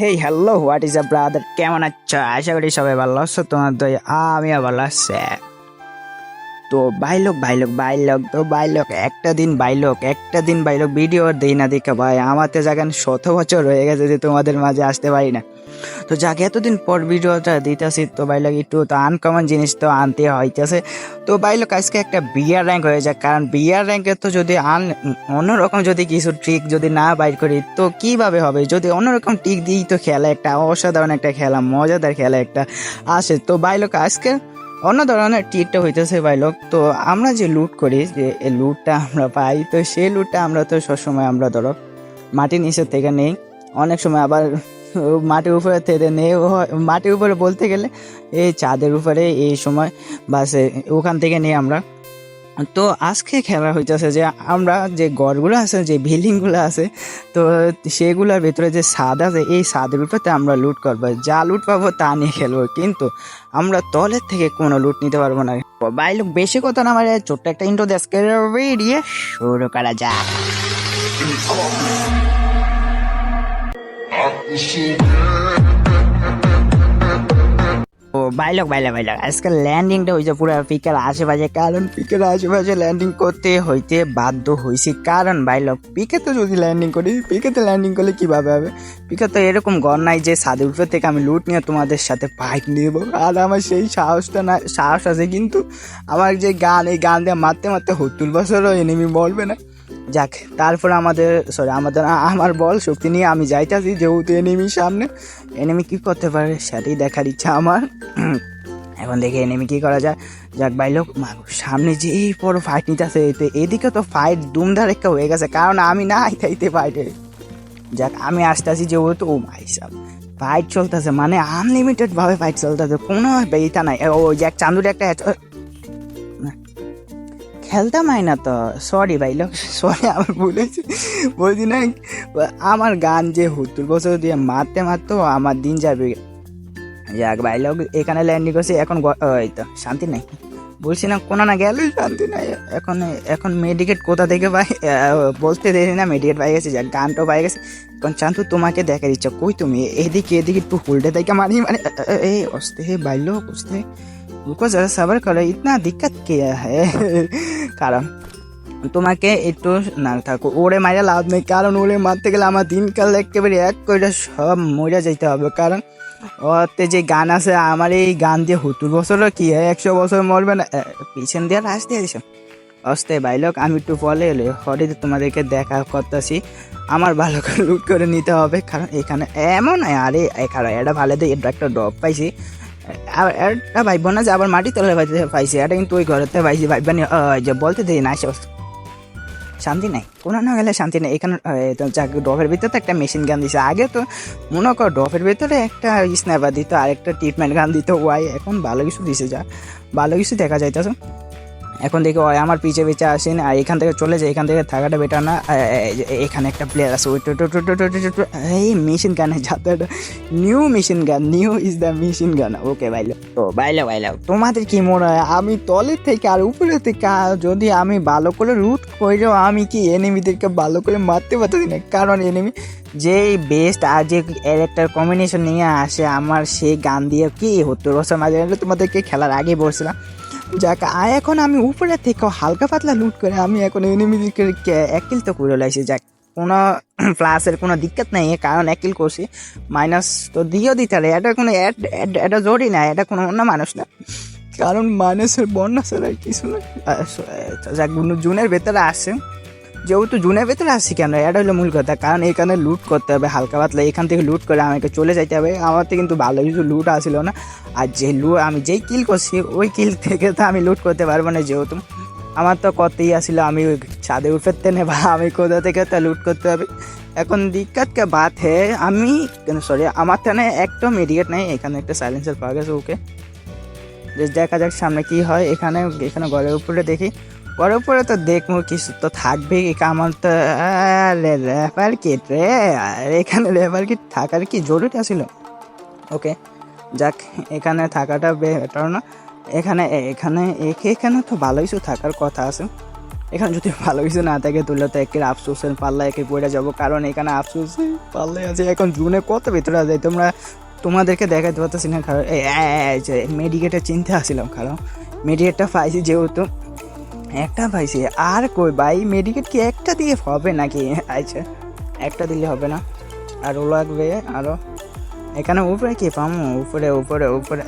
Hey hello what is a brother কেমন আছো? আশা করি সবাই ভালো আছো, তোমার দই আমিও ভালো আছি। তো বাইলোক বাইলোক বাইলোক, তো বাইলোক, একটা দিন বাইলোক, একটা দিন বাইলোক, ভিডিও দেই না দেখে ভাই। আমার তো জাগান শত বছর হয়ে গেছে যে তোমাদের মাঝে আসতে পারি না। তো যাকে, এতদিন পর ভিডিওটা দিতেছি, তো বাইলোক একটু তো আনকমন জিনিস তো আনতে হইতেছে। তো বাইলোক, আজকে একটা বিয়ার র্যাঙ্ক হয়ে যায় কারণ বিয়ার র্যাঙ্কে তো যদি আন, অন্যরকম যদি কিছু ট্রিক যদি না বাইর করি, তো কীভাবে হবে? যদি অন্যরকম ট্রিক দিই তো খেলা একটা অসাধারণ একটা খেলা, মজাদার খেলা একটা আসে। তো বাইলোক, আজকে অন্য ধরনের ট্রিটটা হইতেছে ভাই লোক, তো আমরা যে লুট করি, যে এই লুটটা আমরা পাই, তো সেই লুটটা আমরা তো সবসময় আমরা ধরো মাটির নিচের থেকে নেই। অনেক সময় আবার মাটির উপরে থেকে নেই। মাটির উপরে বলতে গেলে এই চাঁদের উপরে এই সময়, বাসে ওখান থেকে নিয়ে আমরা। তো আজকে খেলা হইতেছে যে আমরা যে গড়গুলো আছে, যে বিল্ডিংগুলো আছে, তো সেগুলোর ভিতরে যে স্বাদ আছে, এই স্বাদের উপরে আমরা লুট করব। যা লুট পাবো তা নিয়ে খেলব। কিন্তু আমরা তলের থেকে কোনো লুট নিতে পারব না। ভাই, লোক, বেশি কথা না আমার ছোট্ট একটা ইন্টো দেশকে বেরিয়ে শুরু করা যাক। বাইলক বাইলক বাইলক। আজকাল ল্যান্ডিংটা হয়েছে পুরো পিকের আশেপাশে, কারণ পিকের আশেপাশে ল্যান্ডিং করতে হইতে বাধ্য হয়েছি কারণ বাইলক পিকে তো যদি ল্যান্ডিং করি, পিকেতে ল্যান্ডিং করলে কীভাবে হবে? পিকে তো এরকম গড় নাই যে সাদের উপর থেকে আমি লুট নিয়ে তোমাদের সাথে ফাইট নেব। আর আমার সেই সাহসটা না সাহস আছে কিন্তু আমার যে গান, এই গান দিয়ে মারতে মারতে হতুল বছরও এনিমি বলবে না। যাক, তারপর আমাদের সরি আমাদের আমার বল, শক্তি নিয়ে আমি যাইতাছি যেহেতু এনিমির সামনে। এনিমি কি করতে পারে? সেটাই দেখার ইচ্ছা আমার। এখন দেখে এনিমি কি করা যায়। যাক ভাই লোক সামনে যে এই বড় ফাইট নিতেছে তো এদিকে তো ফাইট দুমদার একটা হয়ে গেছে, কারণ আমি না আইতে ফাইটে যাক, আমি আসতে আসতেছি যেহেতু, ও মাই সাব ফাইট চলতেছে মানে আনলিমিটেডভাবে ফাইট চলতেছে, কোনো বেইতা নাই। ও, যাক, চান্দুর একটা খেলতাম হয় না তো সরি ভাই লোক সরি আমার ভুল হয়েছে বলছি না আমার গান যে হুতুর বছর দিয়ে মারতে মারতো আমার দিন যাবে যাক ভাই লোক এখানে ল্যান্ডিং করছে এখন ওই তো শান্তি নাই বলছি না কোনো না গেলই শান্তি নাই এখন এখন মেডিকেট কোথা থেকে আহ, বলতে দেরি না মেডিকেট পাই গেছে যাক গানটাও পাই গেছে এখন চান্তু তোমাকে দেখার ইচ্ছা কই তুমি এদিকে এদিকে একটু হুলটে থেকে মারি মানে এই অস্তে হে বাইলো অস্তে रुको जरा सबर करो इतना दिक्कत क्या है কারণ তোমাকে একটু না থাকো ওরে মারা লাভ নেই কারণ ওরে মারতে গেলে আমার দিনকাল একেবারে এক করে সব মরে যাইতে হবে কারণ ওতে যে গান আছে আমার এই গান দিয়ে সত্তর বছরও কি হয় একশো বছর মরবে না এ, পিছন দিয়ে রাস দিয়ে দিছে অস্তে বাইলক আমি একটু বলে এলে হঠাৎ তোমাদেরকে দেখা করতেছি আমার ভালো করে লুট করে নিতে হবে কারণ এখানে এমন আরে এখানে এটা ভালো দিয়ে এটা একটা ডব পাইছি একটা ভাইব না যে আবার মাটি তলে পাইছে এটা কিন্তু ওই ঘরেতে পাইছি ভাইবা যে বলতে দিই না, সে শান্তি নাই। কোনো না গেলে শান্তি নাই। এখানে ড্রপের ভিতরে তো একটা মেশিন গান দিছে। আগে তো মনে কর ড্রপের ভিতরে একটা স্ন্যাপার দিত আর একটা ট্রিটমেন্ট গান দিত। ওয়াই, এখন ভালো কিছু দিছে যা। ভালো কিছু দেখা যাইতেছে। এখন দেখি ওই আমার পিছে পিছে আসেন, আর এখান থেকে চলে যায়, এখান থেকে থাকাটা বেটার না। এখানে একটা প্লেয়ার আছে, ওই এই মেশিন গানের যাতে new machine gun new is the machine gun okay বাইলো তো বাইলো বাইলো তোমাদের কি মনে হয়, আমি তলের থেকে আর উপরের থেকে যদি আমি ভালো করে রুট করেও আমি কি এনিমিদেরকে ভালো করে মারতে পারতেছি না? কারণ এনিমি যে বেস্ট আর যে একটা কম্বিনেশন নিয়ে আসে, আমার সেই গান দিয়ে কি হতো? মাঝে মাঝে তোমাদেরকে খেলার আগে বলছিলাম। যাক, আয় এখন আমি উপরে থেকে হালকা পাতলা লুট করে আমি এখন এনিমিদেরকে একিল কিল তো করে লাইছি। যাক, কোনো প্লাসের কোনো দিক্কত নাই কারণ একিল করছি। মাইনাস তো দিয়েও দিতে পারে এটা কোনো এটা জরুরি না, এটা কোনো অন্য মানুষ না। কারণ মানুষের বন্যা ছাড়া কিছু না। যাক জুনের ভেতরে আসে যেহেতু জুনের ভেতরে আসছি কেন এটা হলো মূল কথা। কারণ এখানে লুট করতে হবে, হালকা পাতলা। এখান থেকে লুট করে আমাকে চলে যাইতে হবে। আমার তো কিন্তু ভালো কিছু লুট আসছিল না। আর যে লু আমি যেই কিল করছি, ওই কিল থেকে তো আমি লুট করতে পারব না যেহেতু। আমার তো করতেই আসছিল আমি ওই ছাদে উঠতে নেবা আমি কোথা থেকে তা লুট করতে হবে। এখন দিক্কত কে বাত হে, আমি সরি আমার থানে একটা মেডিকেট নেই। এখানে একটা সাইলেন্সার পাওয়া গেছে ওকে। দেখা যাক সামনে কি হয়। এখানে এখানে ঘরের উপরে দেখি। ঘরের উপরে তো দেখব কিছু তো থাকবেই। আমার তো রেফার কিট রে? এখানে রেফার কিট থাকার কি জরুরি ছিল ওকে, যাক, এখানে থাকাটা বেটার না। এখানে এখানে এখানে তো ভালো কিছু থাকার কথা আছে। এখানে যদি ভালো কিছু না থাকে তুলে তো একের আফসোসের পাল্লা একে পড়ে যাব। কারণ এখানে আফসোসের পাল্লা আছে। এখন জুনে কত ভেতরে আছে? তোমরা, তোমাদেরকে দেখাতে পারতেছি না, কারণ মেডিকেটের চিন্তা আসছিলাম কারণ মেডিকেটটা পাইছি যেহেতু। একটা পাইছি আর কই ভাই মেডিকেট কি একটা দিয়ে হবে নাকি? আচ্ছা একটা দিলে হবে না। আরও লাগবে আরও এখানে উপরে কি পামো? উপরে উপরে উপরে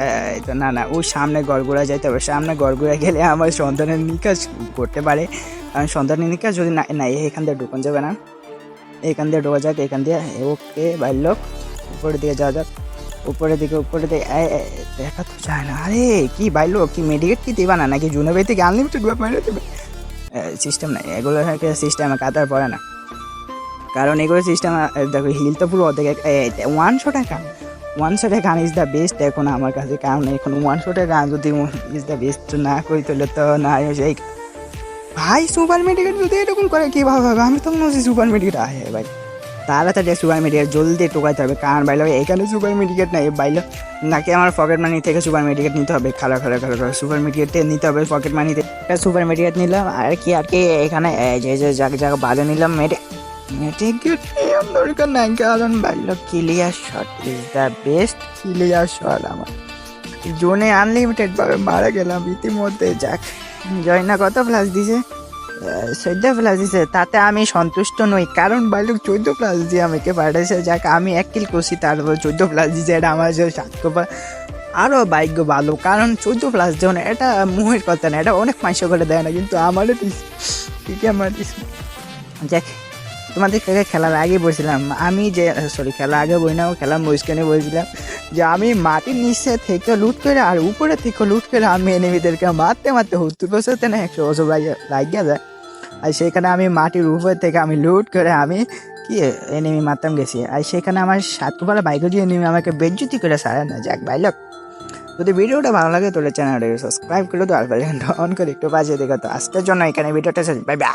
না না ওই সামনে গড়গড়া যাইতে হবে। সামনে গড়গড়া গেলে আমার সন্তানের নিকাশ করতে পারে। কারণ সন্তানের নিকাশ যদি না না এখান দিয়ে ঢুকান যাবে না। এখান দিয়ে ঢোকা যাক, এখান দিয়ে, ওকে বাইর উপরের দিকে যাওয়া যাক। উপরের দিকে উপরের দিকে। দেখা তো যায় না। আরে, কি বাইলো কি মেডিকেট কি দিবা না? নাকি জুনেবে থেকে আনলিমিটেড মেরে দেবে? সিস্টেম নাই। এগুলো সিস্টেমে কাতার পড়ে না। কারণ এগুলো সিস্টেম দেখো হিল তো পুরো অর্ধেক ওয়ানশো টাকা ওয়ানশো টাকা গান ইজ দ্য বেস্ট এখন আমার কাছে কারণ এখন ওয়ানশো টাকা গান যদি ইজ দ্য বেস্ট না করি, তাহলে তো না সেই ভাই সুপার মেডিকেট যদি এরকম করে কীভাবে হবে? আমি তো মনে সুপার মেডিকেট আহে ভাই। তাড়াতাড়ি সুপার মেডিকেট জলদি টোকাইতে হবে। কারণ বাইলো এখানে সুপার মেডিকেট নাই বাইলো নাকি আমার পকেট মানি থেকে সুপার মেডিকেট নিতে হবে। খালা খালা খালা খালা সুপার মেডিকেট নিতে হবে পকেট মানি থেকে সুপার মেডিকেট নিলাম, আর কি আর কি, এখানে যে যে জায়গা জায়গা বাজে নিলাম মেডে মেডিকেট দরকার নাই, কারণ clear shot is the best clear shot আমার। জোনে আনলিমিটেড ভাবে মারা গেলাম, ইতিমধ্যে, যাক জয়না কত প্লাস দিছে? চোদ্দ প্লাস দিছে, তাতে আমি সন্তুষ্ট নই। কারণ বালুক চোদ্দ প্লাস দিয়ে আমাকে পাঠাইছে, যাক, আমি এক কিল করছি তারপর চোদ্দ প্লাস দিছে, এটা আমার যে সাতশো আরও ভাগ্য ভালো। কারণ চোদ্দ প্লাস যেমন এটা মুহের কথা না, এটা অনেক মাংস করে দেয় না, কিন্তু আমারও ঠিকই আমার যাক তোমাদের থেকে খেলার আগে বলছিলাম? আমি যে সরি খেলার আগে বই না খেলার মহিষখানে বলছিলাম যে, আমি মাটির নিচে থেকে লুট করে আর উপরে থেকে লুট করে আমি এনিমিদেরকে মারতে মারতে সত্তর বছর না একশো বছর লাগিয়ে যায়। আর সেখানে আমি মাটির উপর থেকে আমি লুট করে আমি কি এনিমি মারতাম গেছি। আর সেখানে আমার সাতকুপালা বাইক যে এনিমি আমাকে বেজ্জুতি করে সারা না, যাক ভাইলক যদি ভিডিওটা ভালো লাগে তাহলে চ্যানেলটাকে সাবস্ক্রাইব করে তো আর অন করে একটু বাজিয়ে দেখো তো। আজকের জন্য এখানে ভিডিওটা বাই বাই